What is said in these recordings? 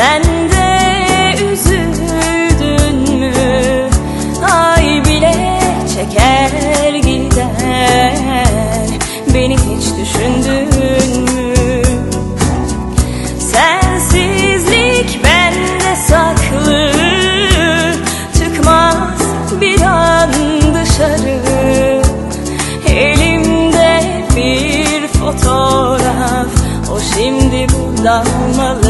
Sen de üzüldün mü? Ay bile çeker gider. Beni hiç düşündün mü? Sensizlik bende saklı. Çıkmaz bir an dışarı. Elimde bir fotoğraf. O şimdi burada olmalı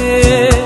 耶